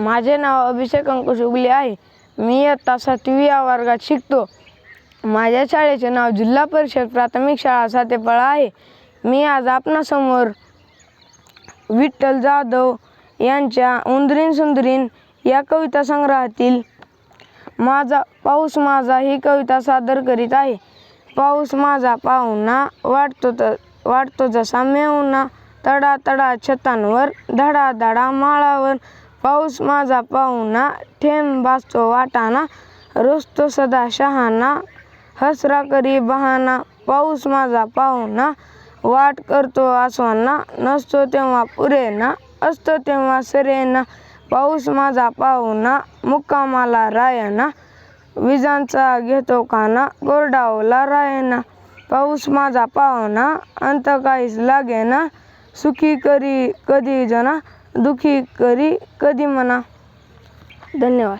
माझे नाव अभिषेक अंकुश उगले आहे. मी इयत्ता सातवी या वर्गात शिकतो. माझ्या शाळेचे नाव जिल्हा परिषद प्राथमिक शाळा सातेपळा आहे. मी आज आपणासमोर विठ्ठल जाधव यांच्या उंदरीन सुंदरीन या कविता संग्रहातील माझा पाऊस माझा ही कविता सादर करीत आहे. पाऊस माझा पाहुणा वाटतो त वाटतो जसा मेहुना तडा तडा छतांवर धडा धडा माळावर पाऊस माझा पाहुणा थेंब भासतो वाटाणा रुसतो सदा शहाणा हसरा करी बहाणा. पाऊस माझा पाहुणा वाट करतो आसवांना नसतो तेव्हा पुरेना असतो तेव्हा सरेना. पाऊस माझा पाहुणा मुक्कामाला रायना विजांचा घेतो काना गोरडावला रायना. पाऊस माझा पाहुणा अंत काहीच लागेना सुखी करी कधी जना. दुखी करी कधी म्हणा. धन्यवाद.